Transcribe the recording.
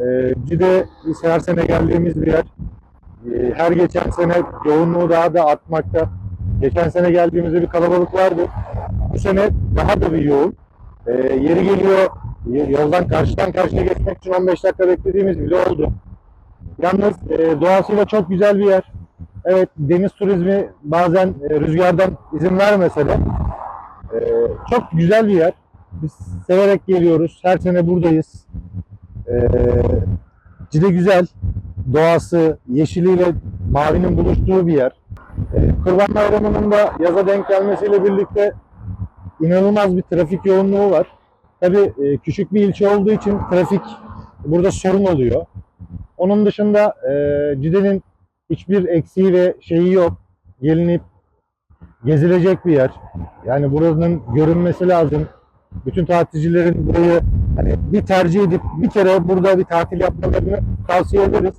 Ee, Cide biz her sene geldiğimiz bir yer. Ee, her geçen sene yoğunluğu daha da artmakta. Geçen sene geldiğimizde bir kalabalık vardı. Bu sene daha da bir yoğun. Ee, yeri geliyor yoldan karşıdan karşıya geçmek için 15 dakika beklediğimiz bile oldu. Yalnız e, doğasıyla çok güzel bir yer. Evet deniz turizmi bazen e, rüzgardan izin vermese de e, çok güzel bir yer. Biz severek geliyoruz. Her sene buradayız. E, Cide güzel. Doğası, yeşiliyle mavinin buluştuğu bir yer. E, Kurban Bayramı'nın da yaza denk gelmesiyle birlikte inanılmaz bir trafik yoğunluğu var. Tabii e, küçük bir ilçe olduğu için trafik burada sorun oluyor. Onun dışında e, Cide'nin hiçbir eksiği ve şeyi yok. Gelinip gezilecek bir yer. Yani buranın görünmesi lazım. Bütün tatilcilerin burayı hani bir tercih edip bir kere burada bir tatil yapmalarını tavsiye ederiz.